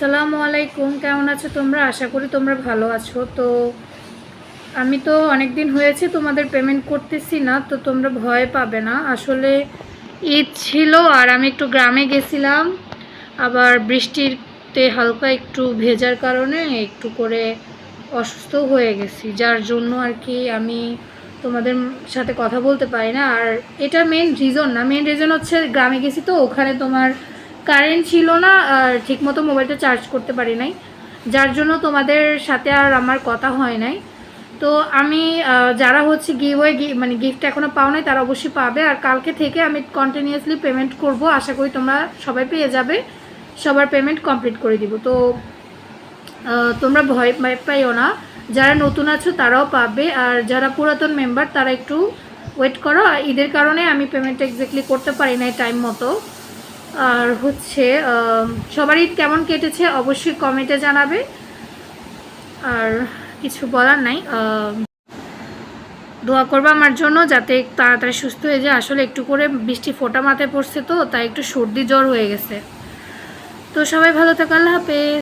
আসসালামু আলাইকুম, কেমন আছো তোমরা? আশা করি তোমরা ভালো আছো। তো আমি তো অনেক দিন হয়েছে তোমাদের পেমেন্ট করতেছি না, তো তোমরা ভয় পাবে না। আসলে ঈদ ছিল আর আমি একটু গ্রামে গেছিলাম। আবার বৃষ্টিতে হালকা একটু ভেজার কারণে একটু করে অসুস্থ হয়ে গেছি। যার জন্য আর কি আমি তোমাদের সাথে কথা বলতে পারি না। আর এটা মেন রিজন না মেন রিজন হচ্ছে গ্রামে গেছি তো, ওখানে তোমার কারেন্ট ছিল না, আর ঠিকমতো মোবাইলটা চার্জ করতে পারি নাই। যার জন্য তোমাদের সাথে আর আমার কথা হয় নাই। তো আমি যারা হচ্ছে গিভওয়ে মানে গিফট এখনও পাও নাই, তারা অবশ্যই পাবে। আর কালকে থেকে আমি কন্টিনিউয়াসলি পেমেন্ট করব। আশা করি তোমরা সবাই পেয়ে যাবে। সবার পেমেন্ট কমপ্লিট করে দিব। তো তোমরা ভয় পাইও না। যারা নতুন আছো, তারাও পাবে। আর যারা পুরাতন মেম্বার তারা একটু ওয়েট করো। আর ঈদের কারণে আমি পেমেন্ট এক্স্যাক্টলি করতে পারি নাই টাইম মতো। আর হচ্ছে সবারই সবার ঈদ কেমন কেটেছে অবশ্যই কমেন্টে জানাবে। আর কিছু বলার নাই দোয়া করব আমার জন্য যাতে তাড়াতাড়ি সুস্থ হয়ে যায়। আসলে একটু করে বৃষ্টি ফোটা মাথায় পড়ছে তো, তাই একটু সর্দি জ্বর হয়ে গেছে। তো সবাই ভালো থাকো, আল্লাহ হাফেজ।